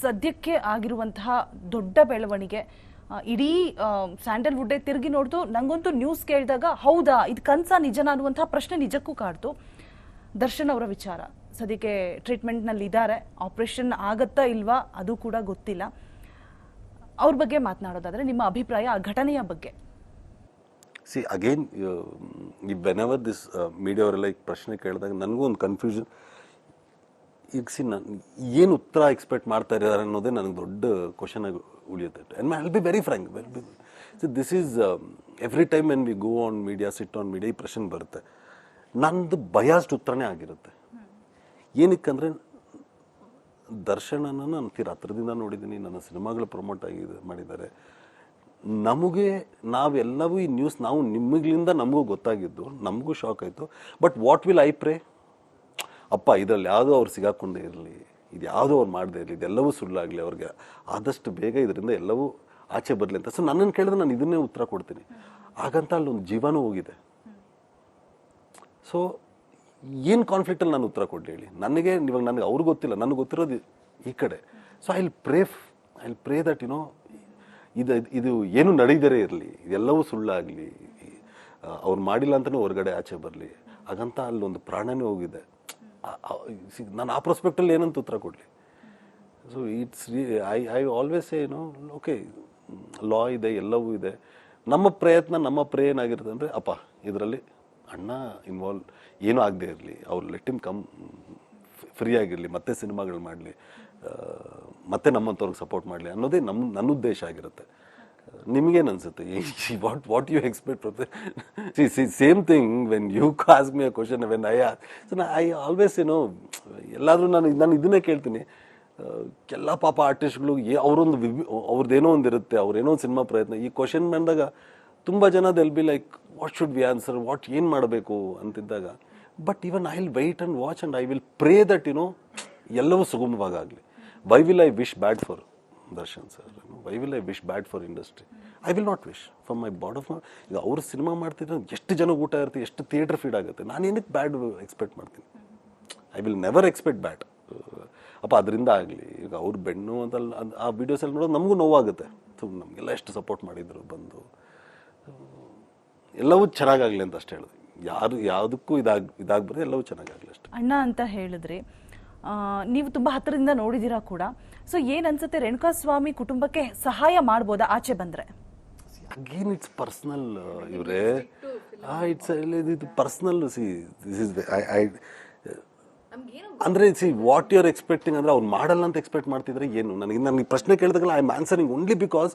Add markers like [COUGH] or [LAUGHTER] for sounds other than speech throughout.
ಸದ್ಯಕ್ಕೆ ಆಗಿರುವಂತಹ ದೊಡ್ಡ ಬೆಳವಣಿಗೆ. ಇಡೀ ಸ್ಯಾಂಡಲ್ವುಡ್ಡೆ ತಿರುಗಿ ನೋಡ್ತು ನಂಗಂತೂ ನ್ಯೂಸ್ ಕೇಳಿದಾಗ ಹೌದಾ, ಇದು ಕನ್ಸ ನಿಜನ ಅನ್ನುವಂತಹ ಪ್ರಶ್ನೆ ನಿಜಕ್ಕೂ ಕಾಡ್ತು ದರ್ಶನ್ ಅವರ ವಿಚಾರ. ಸದ್ಯಕ್ಕೆ ಟ್ರೀಟ್ಮೆಂಟ್ನಲ್ಲಿ ಇದ್ದಾರೆ ಆಪರೇಷನ್ ಆಗತ್ತಾ ಇಲ್ವಾ, ಅದು ಕೂಡ ಗೊತ್ತಿಲ್ಲ. ಅವ್ರ ಬಗ್ಗೆ ಮಾತನಾಡೋದಾದರೆ ನಿಮ್ಮ ಅಭಿಪ್ರಾಯ ಆ ಘಟನೆಯ ಬಗ್ಗೆ. ಸಿ ಅಗೇನ್ ಈ ಬೆನವರ್ ದಿಸ್ ಮೀಡಿಯಾ ಅವರೆಲ್ಲ ಈಗ ಪ್ರಶ್ನೆ ಕೇಳಿದಾಗ ನನಗೂ ಒಂದು ಕನ್ಫ್ಯೂಷನ್ ಈಗ ಸಿ ನಾನು ಏನು ಉತ್ತರ ಎಕ್ಸ್ಪೆಕ್ಟ್ ಮಾಡ್ತಾ ಇದ್ದಾರೆ ಅನ್ನೋದೇ ನನಗೆ ದೊಡ್ಡ ಕ್ವಶನ್ ಆಗಿ ಉಳಿಯುತ್ತೆ. And I be very frank well be so this is every time when we go on media sit on media ಈ ಪ್ರಶ್ನೆ ಬರುತ್ತೆ. ನಂದು ಬಯಾಸ್ಡ್ ಉತ್ತರನೇ ಆಗಿರುತ್ತೆ. ಏನಕ್ಕಂದ್ರೆ, ದರ್ಶನನ ನಾನು ತೀರ ಹತ್ರದಿಂದ ನೋಡಿದ್ದೀನಿ ನನ್ನ ಸಿನಿಮಾಗಳು ಪ್ರಮೋಟ್ ಆಗಿದೆ ಮಾಡಿದ್ದಾರೆ. ನಮಗೆ, ನಾವೆಲ್ಲವೂ ಈ ನ್ಯೂಸ್ ನಾವು ನಿಮಗ್ಲಿಂದ ನಮಗೂ ಗೊತ್ತಾಗಿದ್ದು, ನಮಗೂ ಶಾಕ್ ಆಯಿತು. But what will I pray ಅಪ್ಪ, ಇದರಲ್ಲಿ ಯಾವುದೋ ಅವ್ರು ಸಿಗಾಕೊಂಡೇ ಇರಲಿ, ಇದು ಯಾವುದೋ ಅವ್ರು ಮಾಡದೇ ಇರಲಿ, ಇದೆಲ್ಲವೂ ಸುಳ್ಳಾಗಲಿ ಅವ್ರಿಗೆ. ಆದಷ್ಟು ಬೇಗ ಇದರಿಂದ ಎಲ್ಲವೂ ಆಚೆ ಬರಲಿ ಅಂತ. ಸೊ ನನ್ನನ್ನು ಕೇಳಿದ್ರೆ ನಾನು ಇದನ್ನೇ ಉತ್ತರ ಕೊಡ್ತೀನಿ. ಹಾಗಂತ ಅಲ್ಲೊಂದು ಜೀವನೂ ಹೋಗಿದೆ. ಸೊ ಏನು ಕಾನ್ಫ್ಲಿಕ್ಟಲ್ಲಿ ನಾನು ಉತ್ತರ ಕೊಡಲಿ ಹೇಳಿ? ನನಗೆ, ಇವಾಗ ನನಗೆ ಅವ್ರಿಗೆ ಗೊತ್ತಿಲ್ಲ, ನನಗೆ ಗೊತ್ತಿರೋದು ಈ ಕಡೆ. So I will pray I will pray that you know ಇದು ಇದು ಏನು ನಡೀದರೆ ಇರಲಿ, ಇದೆಲ್ಲವೂ ಸುಳ್ಳಾಗಲಿ ಅವ್ರು ಮಾಡಿಲ್ಲ ಅಂತಲೇ ಹೊರಗಡೆ ಆಚೆ ಬರಲಿ. ಹಾಗಂತ ಅಲ್ಲೊಂದು ಪ್ರಾಣನೇ ಹೋಗಿದೆ. ನಾನು ಆ ಪ್ರಾಸ್ಪೆಕ್ಟಲ್ಲಿ ಏನಂತ ಉತ್ತರ ಕೊಡಲಿ. So it's I I always ಏನು ಓಕೆ ಲಾ ಇದೆ, ಎಲ್ಲವೂ ಇದೆ. ನಮ್ಮ ಪ್ರಯತ್ನ, ನಮ್ಮ ಪ್ರೇ ಏನಾಗಿರುತ್ತೆ ಅಂದರೆ, ಅಪ್ಪ, ಇದರಲ್ಲಿ ಅಣ್ಣ ಇನ್ವಾಲ್ವ್ ಏನೂ ಆಗದೆ ಇರಲಿ. ಅವ್ರು ಲೆಟ್ ಇಮ್ ಕಮ್ ಫ್ರೀ ಆಗಿರಲಿ, ಮತ್ತೆ ಸಿನಿಮಾಗಳು ಮಾಡಲಿ ಮತ್ತೆ ನಮ್ಮಂಥವ್ರಿಗೆ ಸಪೋರ್ಟ್ ಮಾಡಲಿ ಅನ್ನೋದೇ ನಮ್ಮ ನನ್ನ ಉದ್ದೇಶ ಆಗಿರುತ್ತೆ. ನಿಮಗೇನು ಅನ್ಸುತ್ತೆ what what you expect see see same thing when you cos me a question when I so I always ಏನೋ ಎಲ್ಲಾದರೂ ನಾನು ನಾನು ಇದನ್ನೇ ಕೇಳ್ತೀನಿ. ಎಲ್ಲ ಪಾಪ ಆರ್ಟಿಸ್ಟ್ಗಳು ಏ, ಅವರೊಂದು ವಿವಿ ಅವ್ರದ್ದೇನೋ ಒಂದು ಇರುತ್ತೆ ಅವ್ರೇನೋ ಒಂದು ಸಿನಿಮಾ ಪ್ರಯತ್ನ. ಈ ಕ್ವಶನ್ ಬಂದಾಗ ತುಂಬ ಜನ they'll be like what should be answer what ಏನು ಮಾಡಬೇಕು? ಅಂತಿದ್ದಾಗ but even I will wait and watch and I will pray that you know ಎಲ್ಲವೂ ಸುಗಮವಾಗಲಿ why will I wish bad for Darshan sir. I will I wish bad for industry I will not wish from my bad of ಈಗ ಅವರು cinema ಮಾಡ್ತಿದ್ರೆ ಎಷ್ಟು ಜನ ಊಟ ಇರುತ್ತೆ ಎಷ್ಟು theatre feed ಆಗುತ್ತೆ. ನಾನು ಏನಕ್ಕೆ ಬ್ಯಾಡ್ ಎಕ್ಸ್ಪೆಕ್ಟ್ ಮಾಡ್ತೀನಿ? I will never expect bad ಅಪ್ಪ ಅದರಿಂದ ಆಗಲಿ, ಈಗ ಅವ್ರ ಬೆಣ್ಣು ಅಂತ ಆ ವೀಡಿಯೋಸಲ್ಲಿ ನೋಡೋದು ನಮಗೂ ನೋವಾಗುತ್ತೆ. ಸೊ ನಮಗೆಲ್ಲ ಎಷ್ಟು ಸಪೋರ್ಟ್ ಮಾಡಿದ್ರು ಬಂದು. ಎಲ್ಲವೂ ಚೆನ್ನಾಗಾಗಲಿ ಅಂತ ಅಷ್ಟೇ ಹೇಳಿದೆ. ಯಾರು, ಯಾವುದಕ್ಕೂ ಇದಾಗಿ, ಇದಾಗ್ಬಾರ್ದು, ಎಲ್ಲವೂ ಚೆನ್ನಾಗಾಗಲಿ ಅಷ್ಟೇ. ಅಣ್ಣ ಅಂತ ಹೇಳಿದ್ರಿ. ನೀವು ತುಂಬ ಹತ್ತಿರದಿಂದ ನೋಡಿದ್ದೀರಾ ಕೂಡ. ಸೊ ಏನ್ ಅನ್ಸುತ್ತೆ ರೇಣುಕಾಸ್ವಾಮಿ ಕುಟುಂಬಕ್ಕೆ ಸಹಾಯ ಮಾಡ್ಬೋದಾ? ಆಚೆ ಬಂದ್ರೆ. ಅಗೇನ್ ಇಟ್ಸ್ ಪರ್ಸ್ನಲ್ ಇವರೇ? ಇಟ್ಸ್ ಇದು personal see this is I I ಅಂದ್ರೆ see what you are expecting ಅಂದ್ರೆ ಅವ್ರು ಮಾಡಲ್ಲ ಅಂತ ಎಕ್ಸ್ಪೆಕ್ಟ್ ಮಾಡ್ತಿದ್ರೆ ಏನು? ನನಗೆ ನನಗೆ ಪ್ರಶ್ನೆ ಕೇಳಿದಾಗಲ್ಲ I am answering only because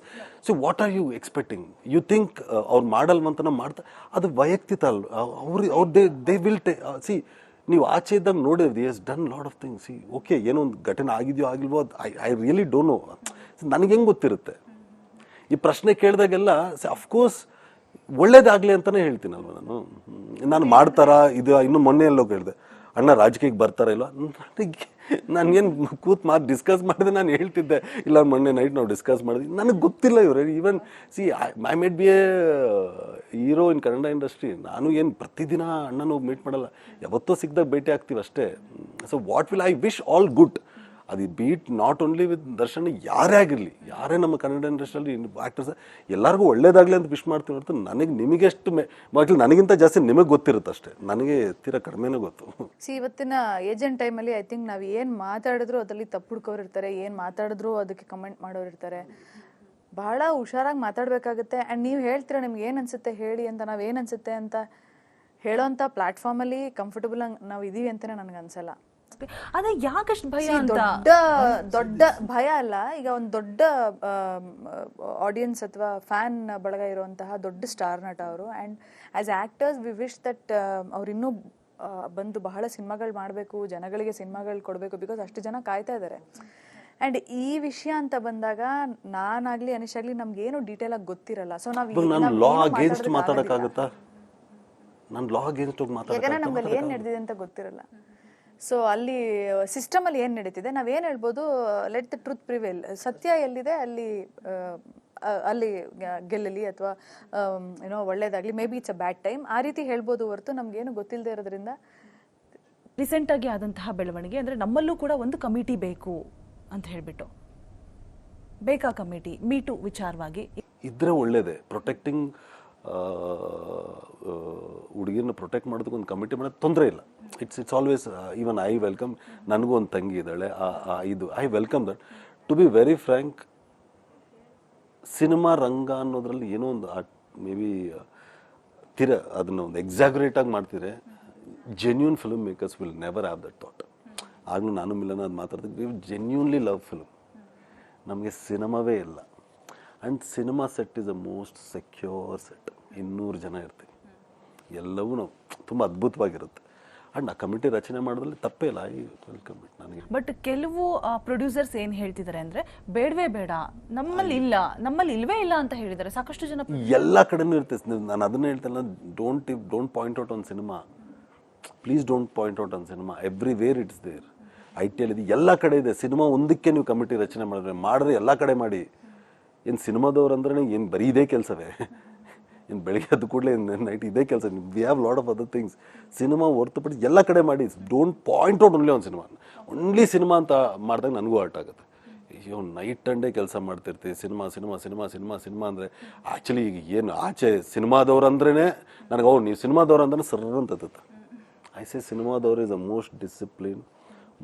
so what are you expecting you think ಅವ್ರು ಮಾಡಲ್ವಂತ ಮಾಡ್ತಾ, ಅದು ವೈಯಕ್ತಿಕ ಅಲ್ ಅವ್ರು, ಅವ್ರ ದೇ ದೇ ವಿಲ್ ಟೇ ಸಿ ನೀವು ಆಚೆ ಇದ್ದಾಗ ನೋಡಿದ್ರಿ as done lot of things ಈ ಓಕೆ ಏನೋ ಒಂದು ಘಟನೆ ಆಗಿದೆಯೋ ಆಗಿಲ್ವೋ ಅದು I I really don't know ನನಗೆ ಹೆಂಗೆ ಗೊತ್ತಿರುತ್ತೆ? ಈ ಪ್ರಶ್ನೆ ಕೇಳಿದಾಗೆಲ್ಲ ಅಫ್ಕೋರ್ಸ್ ಒಳ್ಳೇದಾಗಲಿ ಅಂತಲೇ ಹೇಳ್ತೀನಲ್ವ ನಾನು? ನಾನು ಮಾಡ್ತಾರಾ? ಇದು ಇನ್ನು ಮೊನ್ನೆ ಎಲ್ಲೋ ಕೇಳಿದೆ. ಅಣ್ಣ ರಾಜಕೀಯಕ್ಕೆ ಬರ್ತಾರ ಇಲ್ಲ ನನಗೆ ನನಗೇನು ಕೂತ್ ಮಾತು ಡಿಸ್ಕಸ್ ಮಾಡಿದೆ ನಾನು ಹೇಳ್ತಿದ್ದೆ. ಇಲ್ಲ, ಮೊನ್ನೆ ನೈಟ್ ನಾವು ಡಿಸ್ಕಸ್ ಮಾಡಿದ್ವಿ. ನನಗೆ ಗೊತ್ತಿಲ್ಲ ಇವರು. Even see I made be a hero in Kannada industry ನಾನು ಏನು ಪ್ರತಿದಿನ ಅಣ್ಣನ ಮೀಟ್ ಮಾಡಲ್ಲ. ಯಾವತ್ತೋ ಸಿಕ್ಕಿದಾಗ ಭೇಟಿ ಆಗ್ತೀವಿ ಅಷ್ಟೇ. So what will I wish all good ಅದು but not only with Darshan, ಯಾರೇ ಆಗಿರಲಿ, ಯಾರೇ ನಮ್ಮ ಕನ್ನಡ ಇಂಡಸ್ಟ್ರಿಯಲ್ಲಿ ಆ್ಯಕ್ಟರ್ಸ್ ಎಲ್ಲರಿಗೂ ಒಳ್ಳೇದಾಗಲಿ ಅಂತ ವಿಶ್ ಮಾಡ್ತೀವಿ ಹೊರತು ನನಗೆ ನಿಮಗೆಷ್ಟು ಮೇ ಮಕ್ಕಳು ನನಗಿಂತ ಜಾಸ್ತಿ ನಿಮಗೆ ಗೊತ್ತಿರುತ್ತೆ ಅಷ್ಟೇ. ನನಗೆ ತೀರ ಕಡಿಮೆನೇ ಗೊತ್ತು. ಸಿ ಇವತ್ತಿನ ಏಜೆಂಟ್ ಟೈಮಲ್ಲಿ ಐ ಥಿಂಕ್ ನಾವು ಏನು ಮಾತಾಡಿದ್ರು ಅದರಲ್ಲಿ ತಪ್ಪು ಹುಡ್ಕೋರು ಇರ್ತಾರೆ, ಏನು ಮಾತಾಡಿದ್ರು ಅದಕ್ಕೆ ಕಮೆಂಟ್ ಮಾಡೋರು ಇರ್ತಾರೆ. ಬಹಳ ಹುಷಾರಾಗಿ ಮಾತಾಡಬೇಕಾಗುತ್ತೆ. ಆ್ಯಂಡ್ ನೀವು ಹೇಳ್ತೀರ ನಿಮ್ಗೆ ಏನು ಅನ್ಸುತ್ತೆ ಹೇಳಿ ಅಂತ, ನಾವು ಏನು ಅನ್ಸುತ್ತೆ ಅಂತ ಹೇಳೋಂಥ ಪ್ಲಾಟ್ಫಾರ್ಮಲ್ಲಿ ಕಂಫರ್ಟಬಲ್ ನಾವು ಇದೀವಿ ಅಂತಲೇ ನನಗೆ ಅನ್ಸಲ್ಲ. ಅದೇ ಯಾಕಷ್ಟು ಭಯ ಅಂತ? ದೊಡ್ಡ ದೊಡ್ಡ ಭಯ ಅಲ್ಲ. ಈಗ ಒಂದು ದೊಡ್ಡ ಆಡಿಯನ್ಸ್ ಅಥವಾ ಫ್ಯಾನ್ ಬಳಗ ಇರುವಂತಹ ದೊಡ್ಡ ಸ್ಟಾರ್ ನಟ ಅವರು. And as actors we wish that ಅವ್ರು ಇನ್ನೂ ಬಂದು ಬಹಳ ಸಿನಿಮಾಗಳು ಮಾಡಬೇಕು ಜನಗಳಿಗೆ ಸಿನಿಮಾಗಳು ಕೊಡಬೇಕು ಬಿಕಾಸ್ ಅಷ್ಟು ಜನ ಕಾಯ್ತಾ ಇದ್ದಾರೆ ಅಂಡ್ ಈ ವಿಷಯ ಅಂತ ಬಂದಾಗ ನಾನಾಗ್ಲಿ ಅನಿಶ್ ಆಗ್ಲಿ ಏನು ಡೀಟೇಲ್ ಆಗಿ ಗೊತ್ತಿರಲ್ಲ. ಸೊ ನಾವು ಇವಾಗ ನಾನು ಲಾ ಅಗೇನ್ಸ್ಟ್ ಮಾತಾಡೋಕ್ಕಾಗುತ್ತಾ? ನಾನು ಲಾ ಅಗೇನ್ಸ್ಟ್ ಹೋಗಿ ಯಾಕಂದ್ರೆ ನಮ್ಗೆ ಏನ್ ನಡೆದಿದೆ ಅಂತ ಗೊತ್ತಿರಲ್ಲ. ಸೊ ಅಲ್ಲಿ ಸಿಸ್ಟಮ್ ಅಲ್ಲಿ ಏನ್ ನಡೀತಿದೆ? ನಾವೇನು ಹೇಳ್ಬೋದು? ಲೆಟ್ ದ ಟ್ರೂತ್ ಪ್ರಿವೇಲ್ ಸತ್ಯ ಎಲ್ಲಿದೆ? ಅಲ್ಲಿ ಅಲ್ಲಿ ಗೆಲ್ಲಲಿ ಅಥವಾ ಏನೋ ಒಳ್ಳೇದಾಗ್ಲಿ. Maybe it's a bad time ಆ ರೀತಿ ಹೇಳ್ಬೋದು ಹೊರತು ನಮ್ಗೇನು ಗೊತ್ತಿಲ್ಲದೆ ಇರೋದ್ರಿಂದ. ರೀಸೆಂಟ್ ಆಗಿ ಆದಂತಹ ಬೆಳವಣಿಗೆ ಅಂದ್ರೆ ನಮ್ಮಲ್ಲೂ ಕೂಡ ಒಂದು ಕಮಿಟಿ ಬೇಕು ಅಂತ ಹೇಳ್ಬಿಟ್ಟು. ಬೇಕಾ ಕಮಿಟಿ? ಮೀಟು ವಿಚಾರವಾಗಿ. ಇದ್ರೆ ಒಳ್ಳೇದೇ. ಪ್ರೊಟೆಕ್ಟಿಂಗ್ ಹುಡುಗಿನ ಪ್ರೊಟೆಕ್ಟ್ ಮಾಡೋದಕ್ಕೆ ಒಂದು ಕಮಿಟಿ ಮಾಡೋದು ತೊಂದರೆ ಇಲ್ಲ. It's it's always even I welcome ನನಗೂ ಒಂದು ತಂಗಿ ಇದ್ದಾಳೆ ಇದು I welcome that to be very frank cinema ರಂಗ ಅನ್ನೋದ್ರಲ್ಲಿ ಏನೋ ಒಂದು ಮೇ ಬಿ ತಿರ, ಅದನ್ನ ಒಂದು ಎಕ್ಸಾಗ್ರೇಟ್ ಆಗಿ ಮಾಡ್ತಿದ್ರೆ genuine film makers will never have that thought ಆಗಲೂ ನಾನು ಮಿಲನ ಅದು ಮಾತಾಡ್ತಿದ್ವಿ ಜೆನ್ಯೂನ್ಲಿ ಲವ್ ಫಿಲ್ಮ್ ನಮಗೆ ಸಿನಿಮಾವೇ ಇಲ್ಲ. And cinema set is a most secure set ಇನ್ನೂರು ಜನ ಇರ್ತೀವಿ. ಎಲ್ಲವೂ ನಾವು ತುಂಬ ಅದ್ಭುತವಾಗಿರುತ್ತೆ. ಆ್ಯಂಡ್ ಆ ಕಮಿಟಿ ರಚನೆ ಮಾಡೋದ್ರಲ್ಲಿ ತಪ್ಪೇ ಇಲ್ಲ. ಐ ವೆಲ್ಕಮ್ ಇಟ್ ನನಗೆ. ಬಟ್ ಕೆಲವು ಪ್ರೊಡ್ಯೂಸರ್ಸ್ ಏನು ಹೇಳ್ತಿದ್ದಾರೆ ಅಂದರೆ ಬೇಡವೇ ಬೇಡ ನಮ್ಮಲ್ಲಿ ಇಲ್ಲ ನಮ್ಮಲ್ಲಿ ಇಲ್ವೇ ಇಲ್ಲ ಅಂತ ಹೇಳಿದ್ದಾರೆ ಸಾಕಷ್ಟು ಜನ ಎಲ್ಲ ಕಡೆನೂ ಇರುತ್ತೆ. ನಾನು ಅದನ್ನ ಹೇಳ್ತಲ್ಲ don't don't point out on cinema please don't point out on cinema everywhere it's there I T L ಇದೆ ಎಲ್ಲ ಕಡೆ ಇದೆ. ಸಿನಿಮಾ ಒಂದಕ್ಕೆ ನೀವು ಕಮಿಟಿ ರಚನೆ ಮಾಡಿದ್ರೆ ಮಾಡಿದ್ರೆ ಎಲ್ಲ ಕಡೆ ಮಾಡಿ. ಏನು ಸಿನಿಮಾದವ್ರು ಅಂದ್ರೆ ಏನು ಬರೀ ಇದೇ ಕೆಲಸವೇ? ಏನು ಬೆಳಿಗ್ಗೆ ಅದು ಕೂಡಲೇ ನೈಟ್ ಇದೇ ಕೆಲಸ? We have lot of other things cinema ಹೊರತುಪಡಿಸಿ ಎಲ್ಲ ಕಡೆ ಮಾಡಿ ಡೋಂಟ್ ಪಾಯಿಂಟ್ ಔಟ್ ಓನ್ಲಿ ಒಂದು ಸಿನಿಮಾ ಓನ್ಲಿ ಸಿನಿಮಾ ಅಂತ ಮಾಡಿದಾಗ ನನಗೂ ಆರ್ಟ್ ಆಗುತ್ತೆ. ಅಯ್ಯೋ ನೈಟ್ ಅಂಡೇ ಕೆಲಸ ಮಾಡ್ತಿರ್ತೀವಿ. Cinema cinema cinema cinema cinema ಅಂದರೆ ಆ್ಯಕ್ಚುಲಿ ಈಗ ಏನು ಆಚೆ ಸಿನಿಮಾದವ್ರು ಅಂದ್ರೇ ನನಗೆ ಅವ್ರು ನೀವು ಸಿನಿಮಾದವ್ರು ಅಂದ್ರೆ ಸರ್ ಅಂತ I say ಸಿನಿಮಾದವ್ರು is a most discipline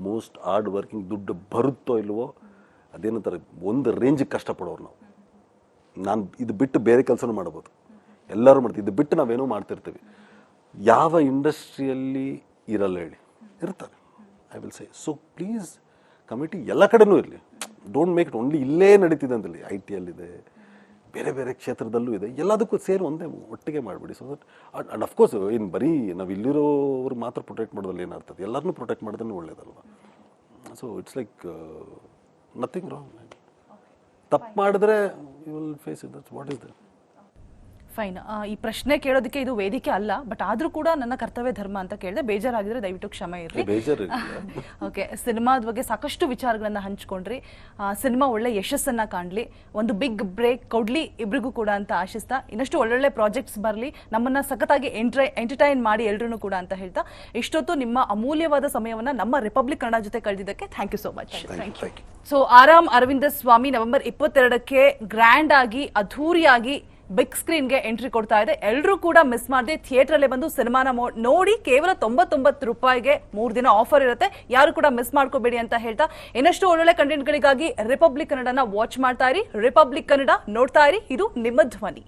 most hard working ದುಡ್ಡು ಬರುತ್ತೋ ಇಲ್ವೋ, ಅದೇನಂತಾರೆ, ಒಂದು ರೇಂಜಿಗೆ ಕಷ್ಟಪಡೋರು ನಾವು. ನಾನು ಇದು ಬಿಟ್ಟು ಬೇರೆ ಕೆಲಸನೂ ಮಾಡ್ಬೋದು. ಎಲ್ಲರೂ ಮಾಡ್ತೀವಿ. ಇದು ಬಿಟ್ಟು ನಾವೇನೋ ಮಾಡ್ತಿರ್ತೀವಿ. ಯಾವ ಇಂಡಸ್ಟ್ರಿಯಲ್ಲಿ ಇರಲ್ಲ ಹೇಳಿ. ಇರ್ತಾರೆ I will say so please committee ಎಲ್ಲ ಕಡೆನೂ ಇರಲಿ. ಡೋಂಟ್ ಮೇಕ್ ಇಟ್ ಓನ್ಲಿ ಇಲ್ಲೇ ನಡೀತಿದೆ ಅಂತಲ್ಲಿ ಐ ಟಿ ಇದೆ ಬೇರೆ ಬೇರೆ ಕ್ಷೇತ್ರದಲ್ಲೂ ಇದೆ. ಎಲ್ಲದಕ್ಕೂ ಸೇರಿ ಒಂದೇ ಒಟ್ಟಿಗೆ ಮಾಡಿಬಿಡಿ. ಸೊ ದಟ್ ಆ್ಯಂಡ್ ಅಫ್ಕೋರ್ಸ್ ಇನ್ನು ಬರೀ ನಾವು ಇಲ್ಲಿರೋರು ಮಾತ್ರ ಪ್ರೊಟೆಕ್ಟ್ ಮಾಡೋದ್ರಲ್ಲಿ ಏನಾಗ್ತದೆ ಎಲ್ಲರನ್ನೂ ಪ್ರೊಟೆಕ್ಟ್ ಮಾಡೋದನ್ನು ಒಳ್ಳೇದಲ್ವ? So it's like nothing wrong ತಪ್ಪು ಮಾಡಿದ್ರೆ you will face it that's what is that fine ಈ ಪ್ರಶ್ನೆ ಕೇಳೋದಕ್ಕೆ ಇದು ವೇದಿಕೆ ಅಲ್ಲ ಬಟ್ ಆದ್ರೂ ಕೂಡ ನನ್ನ ಕರ್ತವ್ಯ ಧರ್ಮ ಅಂತ ಕೇಳಿದೆ ಬೇಜಾರಾಗಿದ್ರೆ ದಯವಿಟ್ಟು ಕ್ಷಮೆ ಇರಲಿ ಓಕೆ [LAUGHS] ಸಿನಿಮಾದ ಬಗ್ಗೆ ಸಾಕಷ್ಟು ವಿಚಾರಗಳನ್ನ ಹಂಚ್ಕೊಂಡ್ರಿ. ಸಿನಿಮಾ ಒಳ್ಳೆ ಯಶಸ್ಸನ್ನ ಕಾಣ್ಲಿ. ಒಂದು ಬಿಗ್ ಬ್ರೇಕ್ ಕೊಡ್ಲಿ ಇಬ್ರಿಗೂ ಕೂಡ ಅಂತ ಆಶಿಸ್ತಾ. ಇನ್ನಷ್ಟು ಒಳ್ಳೊಳ್ಳೆ ಪ್ರಾಜೆಕ್ಟ್ಸ್ ಬರಲಿ. ನಮ್ಮನ್ನ ಸಖತ್ತಾಗಿ ಎಂಟ್ರೈ ಎಂಟರ್ಟೈನ್ ಮಾಡಿ ಎಲ್ರೂ ಕೂಡ ಅಂತ ಹೇಳ್ತಾ. ಇಷ್ಟೊತ್ತು ನಿಮ್ಮ ಅಮೂಲ್ಯವಾದ ಸಮಯವನ್ನ ನಮ್ಮ ರಿಪಬ್ಲಿಕ್ ಕನ್ನಡ ಜೊತೆ ಕಳೆದಿದ್ದಕ್ಕೆ thank you so much so ಆರಾಮ್ ಅರವಿಂದ ಸ್ವಾಮಿ ನವೆಂಬರ್ ಇಪ್ಪತ್ತೆರಡಕ್ಕೆ ಗ್ರ್ಯಾಂಡ್ ಆಗಿ ಅದ್ಧೂರಿಯಾಗಿ ಬಿಗ್ ಸ್ಕ್ರೀನ್ಗೆ ಎಂಟ್ರಿ ಕೊಡ್ತಾ ಇದೆ. ಎಲ್ಲರೂ ಕೂಡ ಮಿಸ್ ಮಾಡದೆ ಥಿಯೇಟರ್ ಅಲ್ಲೇ ಬಂದು ಸಿನಿಮಾನ ನೋಡಿ ಕೇವಲ ತೊಂಬತ್ತೊಂಬತ್ತು ರೂಪಾಯಿಗೆ ಮೂರು ದಿನ ಆಫರ್ ಇರುತ್ತೆ. ಯಾರು ಕೂಡ ಮಿಸ್ ಮಾಡ್ಕೋಬೇಡಿ ಅಂತ ಹೇಳ್ತಾ, ಇನ್ನಷ್ಟು ಒಳ್ಳೊಳ್ಳೆ ಕಂಟೆಂಟ್ಗಳಿಗಾಗಿ ರಿಪಬ್ಲಿಕ್ ಕನ್ನಡನ ವಾಚ್ ಮಾಡ್ತಾ ಇರಿ. ರಿಪಬ್ಲಿಕ್ ಕನ್ನಡ ನೋಡ್ತಾ ಇರಿ. ಇದು ನಿಮ್ಮ ಧ್ವನಿ.